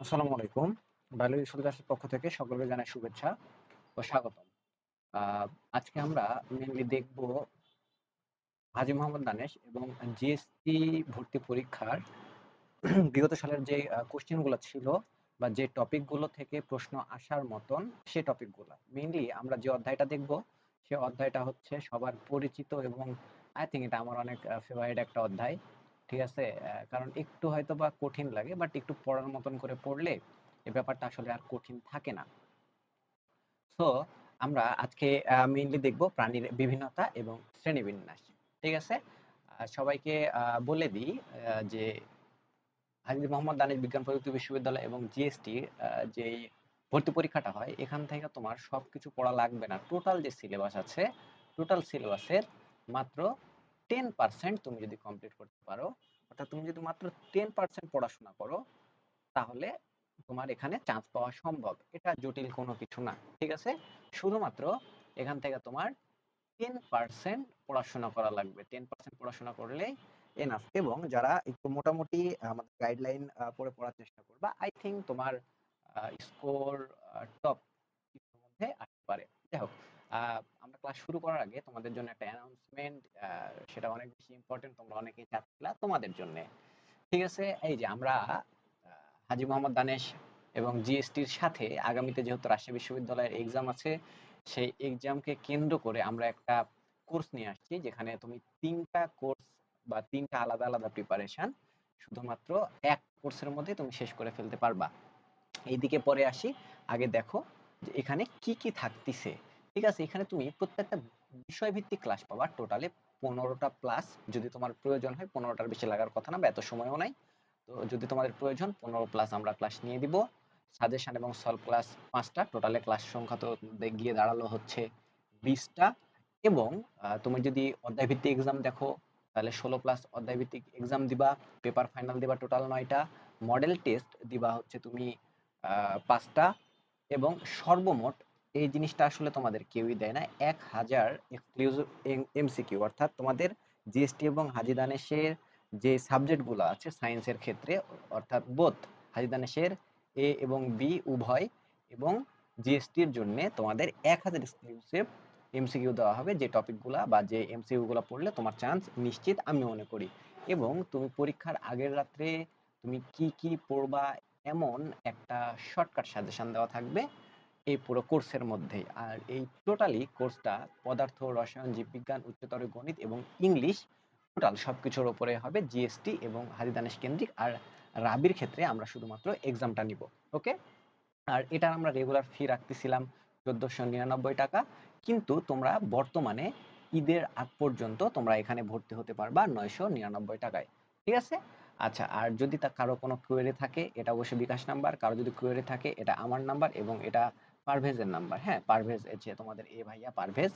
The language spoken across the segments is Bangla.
আসসালামু আলাইকুম। বায়োলজি ক্লাসের পক্ষ থেকে সকলকে জানাই শুভেচ্ছা ও স্বাগতম। আজকে আমরা মেইনলি দেখব হাজী মোহাম্মদ দানেশ এবং জিএসটি ভর্তি পরীক্ষার বিগত সালের যে কোয়েশ্চেন ছিল বা যে টপিকগুলো থেকে প্রশ্ন আসার মতন সে টপিকগুলা। মেইনলি আমরা যে অধ্যায়টা দেখব, সে অধ্যায়টা হচ্ছে সবার পরিচিত এবং আই থিংক এটা আমার অনেক ফেভারিট একটা অধ্যায়। ঠিক আছে? কারণ একটু হয়তোবা কঠিন লাগে বাট একটু পড়ার মতন করে পড়লে এই ব্যাপারটা আসলে আর কঠিন থাকে না। সো আমরা আজকে মেইনলি দেখব প্রাণীর বিভিন্নতা এবং শ্রেণীবিন্যাস। ঠিক আছে? সবাইকে বলে দিই যে হাজী মোহাম্মদ দানেশ বিজ্ঞান প্রযুক্তি বিশ্ববিদ্যালয় এবং জিএসটি যেই ভর্তি পরীক্ষাটা হয় এখান থেকে তোমার সবকিছু পড়া লাগবে না। টোটাল যে সিলেবাস আছে, টোটাল সিলেবাসের মাত্র 10% তুমি যদি কমপ্লিট করতে পারো, অর্থাৎ তুমি যদি মাত্র 10% পড়াশোনা করো, তাহলে তোমার এখানে চান্স পাওয়া সম্ভব। এটা জটিল কোনো কিছু না। ঠিক আছে? শুধুমাত্র এখান থেকে তোমার 10% পড়াশোনা করা লাগবে। 10% পড়াশোনা করলেই এনাফ এবং যারা একটু মোটামুটি আমাদের গাইডলাইন পড়ে পড়ার চেষ্টা করবা, আই থিঙ্ক তোমার স্কোর টপ মধ্যে আসতে পারে। যাই হোক, আমরা ক্লাস শুরু করার আগে তোমাদের জন্য একটা অ্যানাউন্সমেন্ট সেটা অনেক বেশি ইম্পোর্টেন্ট তোমরা অনেকেই চাচ্ছিলা তোমাদের জন্যে। ঠিক আছে? এই যে আমরা হাজী মোহাম্মদ দানেশ এবং জিএসটির সাথে আগামীতে যেহেতু রাজশাহী বিশ্ববিদ্যালয়ের এক্সাম আছে, সেই এক্সামকে কেন্দ্র করে আমরা একটা কোর্স নিয়ে আসছি যেখানে তুমি তিনটা কোর্স বা তিনটা আলাদা, আলাদা প্রিপারেশন শুধুমাত্র এক কোর্সের মধ্যে তুমি শেষ করে ফেলতে পারবা। এইদিকে পরে আসি। আগে দেখো যে এখানে কি, কি থাকতিছে। ঠিক আছে? এখানে তুমি প্রত্যেকটা বিষয়ভিত্তিক ক্লাস পাবা। টোটালি ১৫ টা প্লাস যদি তোমার প্রয়োজন হয় ১৫ টার বেশি লাগার কথা না, বা এত সময়ও নাই। তো যদি তোমাদের প্রয়োজন ১৫ প্লাস আমরা ক্লাস নিয়ে দিব। সাজেশন এবং সলভ ক্লাস ৫ টা। টোটালে ক্লাস সংখ্যা তো গিয়ে দাঁড়াল হচ্ছে ২০ টা এবং তুমি যদি অধ্যায়ভিত্তিক এক্সাম দেখো, তাহলে ১৬ প্লাস অধ্যায়ভিত্তিক এক্সাম দিবা। পেপার ফাইনাল দিবা টোটাল ৯ টা। মডেল টেস্ট দিবা হচ্ছে তুমি, আ ৫ টা এবং সর্বমোট এই জিনিসটা আসলে তোমাদের কেউই দেয় না। ১০০০ এক্সক্লুসিভ এম এমসিকিউ অর্থাৎ তোমাদের জিএসটি এবং হাজী দানেশের যে সাবজেক্টগুলো আছে সায়েন্সের ক্ষেত্রে অর্থাৎ বোথ হাজী দানেশের এ এবং বি উভয় এবং জিএসটির জন্য তোমাদের ১০০০ এক্সক্লুসিভ এমসিকিউ দেওয়া হবে যে টপিকগুলা বা যে এমসিকিউ গুলা পড়লে তোমার চান্স নিশ্চিত আমি মনে করি এবং তুমি পরীক্ষার আগের রাত্রে তুমি কি, কি পড়বা এমন একটা শর্টকাট সাজেশন দেওয়া থাকবে এই পুরো কোর্সের মধ্যেই। আর এই টোটালি কোর্সটা পদার্থ, রসায়ন, জীববিজ্ঞান, উচ্চতর গণিত এবং ইংলিশ টোটাল সবকিছুর উপরে হবে জিএসটি এবং হাজী কেন্দ্রিক। আর রাবির ক্ষেত্রে আমরা শুধুমাত্র এক্সামটা নিব। ওকে? আর এটার আমরা রেগুলার ফি রাখতেছিলাম ১৪৯৯ টাকা। কিন্তু তোমরা বর্তমানে ঈদের আগ পর্যন্ত তোমরা এখানে ভর্তি হতে পারবা ৯৯৯ টাকায়। ঠিক আছে? আচ্ছা আর যদি তা কারও কোনো কোয়েরি থাকে এটা অবশ্যই বিকাশ নাম্বার। কারও যদি কোয়েরি থাকে এটা আমার নাম্বার এবং এটা পারভেজের নাম্বার। হ্যাঁ? পারভেজ যে তোমাদের এ ভাইয়া পারভেজ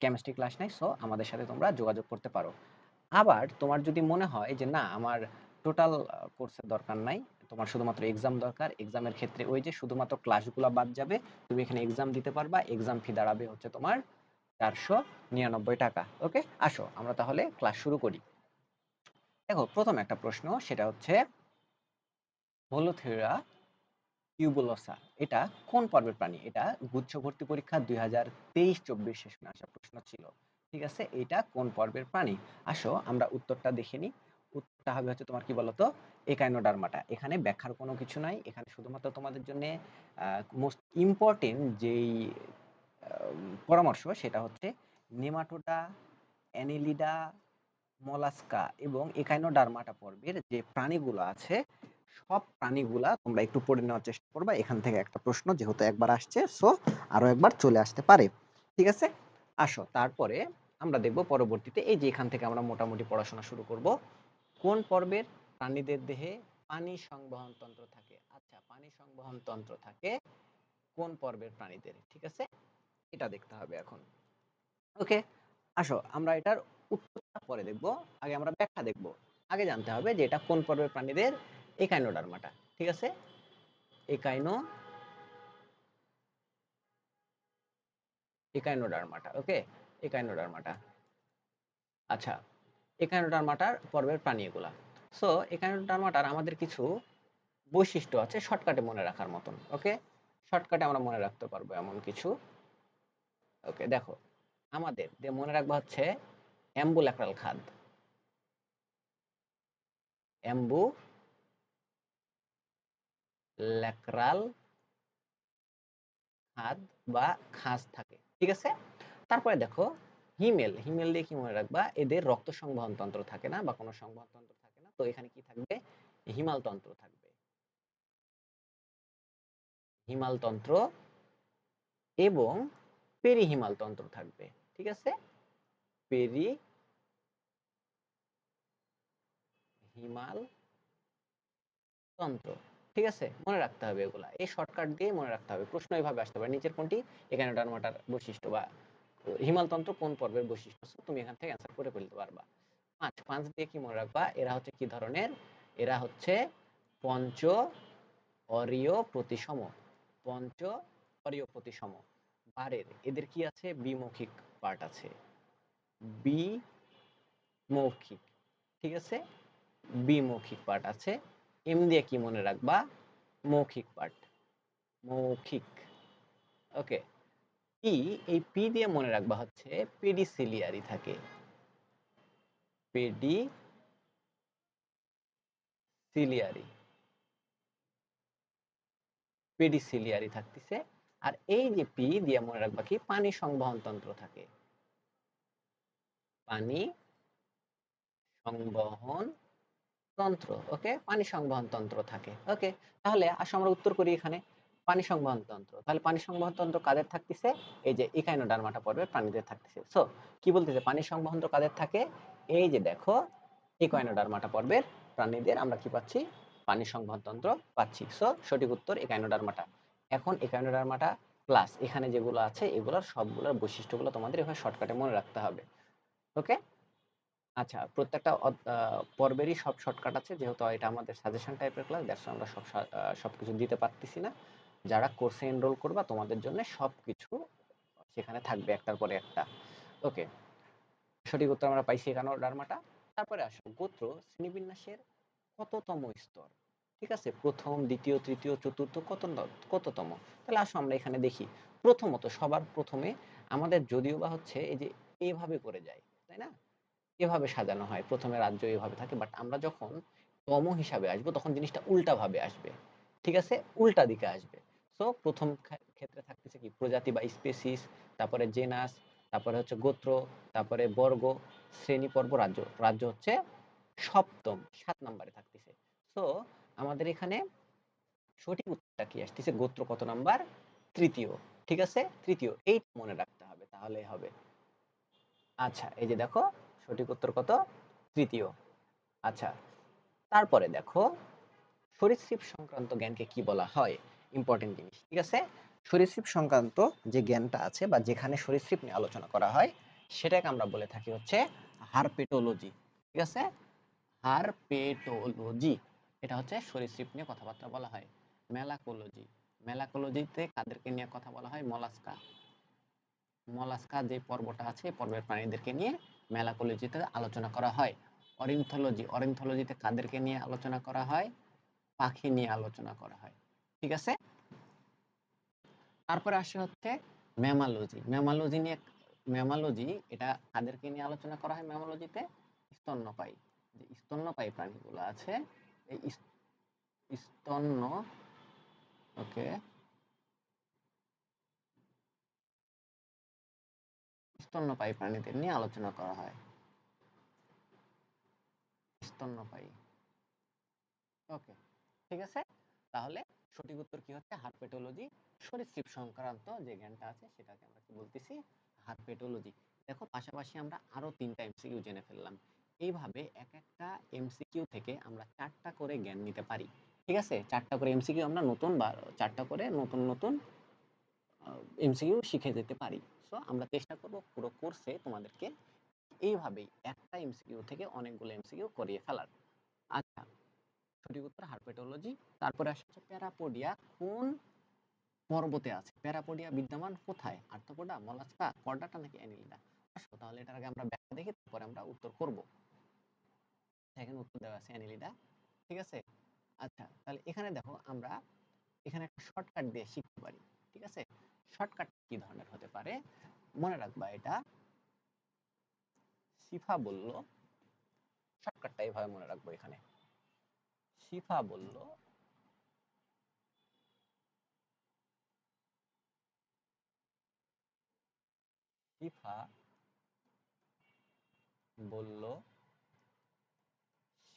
কেমিস্ট্রি ক্লাস নেয়। সো আমাদের সাথে তোমরা যোগাযোগ করতে পারো। আবার তোমার যদি মনে হয় যে না, আমার টোটাল কোর্সের দরকার নাই। তোমার শুধুমাত্র এক্সাম দরকার। এক্সামের ক্ষেত্রে ওই যে শুধুমাত্র ক্লাসগুলা বাদ যাবে। তুমি এখানে এক্সাম দিতে পারবা। এক্সাম ফি দাঁড়াবে হচ্ছে তোমার ৪৯৯ টাকা। ওকে? আসো, আমরা তাহলে ক্লাস শুরু করি। দেখো, প্রথম একটা প্রশ্ন, সেটা হচ্ছে হলোথেরা টিউবুলোসা এটা কোন পর্বের প্রাণী? এটা গুচ্ছ ভর্তি পরীক্ষা দুই ২০২৩-২৪ সেশনে আসা প্রশ্ন ছিল। ঠিক আছে? এটা কোন পর্বের প্রাণী? আসো আমরা উত্তরটা দেখে নিই। উত্তরটা হবে হচ্ছে তোমার কি বলতো? একাইনোডার্মাটা। এখানে ব্যাখ্যার কোনো কিছু নাই। এখানে শুধুমাত্র তোমাদের জন্যে মোস্ট ইম্পর্টেন্ট যেই পরামর্শ সেটা হচ্ছে নেমাটোডা, অ্যানেলিডা, মলাস্কা এবং একাইনোডার্মাটা পর্বের যে প্রাণীগুলো আছে সব প্রাণীগুলা তোমরা একটু পড়ে নেওয়ার চেষ্টা করবা। এখান থেকে একটা প্রশ্ন যেহেতু একবার আসছে সো আরও একবার চলে আসতে পারে। ঠিক আছে? আসো, তারপরে আমরা দেখব পরবর্তীতে এই যে এখান থেকে আমরা মোটামুটি পড়াশোনা শুরু করব। কোন পর্বের প্রাণীদের দেহে পানি সংবহন তন্ত্র থাকে? আচ্ছা পানি সংবহন তন্ত্র থাকে কোন পর্বের প্রাণীদের? ঠিক আছে? এটা দেখতে হবে এখন। ওকে? আসো, আমরা এটার উত্তরটা পরে দেখব। আগে আমরা ব্যাখ্যা দেখব। আগে জানতে হবে যে এটা কোন পর্বের প্রাণীদের? একাইনোডার্মাটা। ঠিক আছে? Echino, Echinodermata. ওকে? একাইনোডার্মাটা। আচ্ছা। একাইনোডার্মাটার পর্বের প্রাণী এগুলা। সো একাইনোডার্মাটার আমাদের কিছু বৈশিষ্ট্য আছে শর্টকাটে মনে রাখার মতন, ওকে শর্টকাটে আমরা মনে রাখতে পারব এমন কিছু ওকে, দেখো, আমাদের দিয়ে মনে রাখবা হচ্ছে অ্যাম্বুল্যাক্রাল খাদ অ্যাম্বু ল্যাক্রাল খাদ বা খাস থাকে, ঠিক আছে? তারপরে দেখো, হিমেল হিমেল দিয়ে কি মনে রাখবা? এদের রক্ত সংবহন তন্ত্র থাকে না বা কোনো সংবহন তন্ত্র থাকে না। তো এখানে কি থাকবে? হিমাল তন্ত্র থাকবে। হিমাল তন্ত্র এবং পেরিহিমাল তন্ত্র থাকবে, ঠিক আছে? পেরি হিমাল তন্ত্র। ঠিক আছে? মনে রাখতে হবে এগুলা। এই শর্টকাট দিয়ে মনে রাখতে হবে। প্রশ্ন এইভাবে আসতে পারে, নিচের কোনটি? এখানে ডানমাটার বৈশিষ্ট্য বা হিমালতন্ত্র কোন পর্বের বৈশিষ্ট্য? তুমি এখান থেকে অ্যান্সার করে ফেলতে পারবা। পাঁচ পাঁচ দিয়ে কি মনে রাখবা? এরা হচ্ছে কি ধরনের? এরা হচ্ছে পঞ্চ অরীয় প্রতিসম। পঞ্চ অরীয় প্রতিসম। বারের, এদের কি আছে? বিমৌখিক পার্ট আছে। বিমৌখিক, ঠিক আছে? বিমৌখিক পার্ট আছে। এম দিয়ে কি মনে রাখবা? মৌখিক পার্ট মৌখিক. ওকে পি এই পি দিয়ে মনে রাখবা হচ্ছে পেডিসিলিয়ারি থাকে। পেডি সিলিয়ারি পেডিসিলিয়ারি থাকতেছে। আর এই যে পি দিয়ে মনে রাখবা কি? পানি সংবহন তন্ত্র থাকে। পানি সংবহন তন্ত্র ওকে পানি সংবহন তন্ত্র থাকে ওকে তাহলে আসো আমরা উত্তর করি এখানে, পানি সংবহন তন্ত্র। তাহলে পানি সংবহন তন্ত্র কাদের থাকতেছে? এই যে ইকাইনোডার্মাটা পর্বে প্রাণীদের থাকতেছে। সো কি বলতেছে? পানি সংবহন তন্ত্র কাদের থাকে? এই যে দেখো, ইকাইনোডার্মাটা পর্বের প্রাণীদের, আমরা কি পাচ্ছি? পানি সংবহন তন্ত্র পাচ্ছি। সো সঠিক উত্তর ইকাইনোডার্মাটা। এখন ইকাইনোডার্মাটা প্লাস এখানে যেগুলো আছে, এগুলোর সবগুলোর বৈশিষ্ট্যগুলো তোমাদের এভাবে শর্টকাটে মনে রাখতে হবে ওকে আচ্ছা প্রত্যেকটা পর্বেরই সব শর্টকাট আছে। যেহেতু এটা আমাদের সাজেশন টাইপের ক্লাস দ্যাটস আমরা সব সবকিছু দিতে পারতেছি না। যারা কোর্সে এনরোল করবা, তোমাদের জন্য সবকিছু সেখানে থাকবে একটার পরে একটা। ওকে সঠিক উত্তর আমরা পাইছি এখানে ডার্মাটা তারপরে আসো, গোত্র শ্রেণীবিন্যাসের কততম স্তর? ঠিক আছে? প্রথম, দ্বিতীয়, তৃতীয়, চতুর্থ, কত কততম? তাহলে আসো আমরা এখানে দেখি। প্রথমত, সবার প্রথমে আমাদের যদিও বা হচ্ছে এই যে এইভাবে করে যায়, তাই না? এভাবে সাজানো হয়। প্রথমে রাজ্য এভাবে থাকে বাট আমরা যখন তম হিসাবে আসব, তখন জিনিসটা উল্টা ভাবে আসবে। ঠিক আছে? উল্টা দিকে আসবে। সো প্রথম ক্ষেত্রে থাকতেছে কি? প্রজাতি বা স্পেসিস তারপরে জেনাস তারপরে হচ্ছে গোত্র, তারপরে বর্গ, শ্রেণি, পর্ব, রাজ্য। রাজ্য হচ্ছে সপ্তম, সাত নম্বরে থাকতেছে। সো আমাদের এখানে সঠিক উত্তরটা কি আসতেছে? গোত্র কত নাম্বার? তৃতীয়। ঠিক আছে? তৃতীয়। এই মনে রাখতে হবে তাহলে হবে। আচ্ছা এই যে দেখো সঠিক উত্তর কত? তৃতীয়। আচ্ছা তারপরে দেখো, সরীসৃপ সংক্রান্ত জ্ঞানকে কি বলা হয়? ইম্পর্টেন্ট জিনিস, ঠিক আছে? সরীসৃপ সংক্রান্ত যে জ্ঞানটা আছে বা যেখানে সরীসৃপ নিয়ে আলোচনা করা হয়, সেটাকে আমরা বলে থাকি হচ্ছে হারপেটোলজি, ঠিক আছে? হারপেটোলজি, এটা হচ্ছে সরীসৃপ নিয়ে কথাবার্তা বলা হয়। মেলাকোলজি, মেলাকোলজিতে কাদেরকে নিয়ে কথা বলা হয়? মলাস্কা। মলাস্কা যে পর্বটা আছে, পর্বের প্রাণীদেরকে নিয়ে মেলাকোলজিতে আলোচনা করা হয়। অরিনথোলজি, অরিনথোলজিতে কাদেরকে নিয়ে আলোচনা করা হয়? পাখি নিয়ে আলোচনা করা হয়। ঠিক আছে? তারপরে আসে হচ্ছে ম্যামালজি। ম্যামালজি নিয়ে, ম্যামালজি, এটা কাদেরকে নিয়ে আলোচনা করা হয় ম্যামালজিতে? স্তন্যপায়ী। যে স্তন্যপায়ী প্রাণীগুলো আছে, এই স্তন্য ওকে স্তন্যপায়ী প্রাণীদের নিয়ে আলোচনা করা হয়। স্তন্যপায়ী ওকে, ঠিক আছে? তাহলে সঠিক উত্তর কি হচ্ছে? হারপেটোলজি। সরীসৃপ সংক্রান্ত যে জ্ঞানটা আছে, সেটাকে আমরা কি বলতেছি? হারপেটোলজি। দেখো, পাশাপাশি আমরা আরও তিনটা এমসিকিউ জেনে ফেললাম। এইভাবে এক একটা এমসিকিউ থেকে আমরা চারটা করে জ্ঞান নিতে পারি। ঠিক আছে? চারটা করে এমসিকিউ আমরা নতুন বা চারটা করে নতুন নতুন এমসিকিউ শিখে যেতে পারি। সো আমরা চেষ্টা করব পুরো কোর্সে তোমাদেরকে এইভাবেই একটা এমসিকিউ থেকে অনেকগুলো এমসিকিউ করিয়ে ফেলার। আচ্ছা সঠিক উত্তর হারপেটোলজি। তারপরে আসছে প্যারাপোডিয়া। কোন পর্বতে আছে? প্যারাপোডিয়া বিদ্যমান কোথায়? আর্থ্রোপোডা, মলাস্কা, কর্ডাটা নাকি অ্যানিলিডা? আসো তাহলে এটার আগে আমরা ব্যাখ্যা দেখি, তারপরে আমরা উত্তর করব। এখানে উত্তর দেওয়া আছে অ্যানিলিডা। ঠিক আছে? আচ্ছা তাহলে এখানে দেখো আমরা এখানে একটা শর্টকাট দিয়ে শিখতে পারি। ঠিক আছে? শর্টকাট কি ধরনের হতে পারে? মনে রাখবা এটা। শিফা বলল, শর্টকাটটা এইভাবে মনে রাখব এখানে। শিফা বলল শিফা বলল,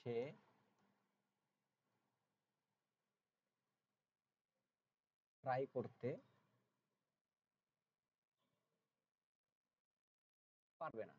সে ট্রাই করতে পারবে না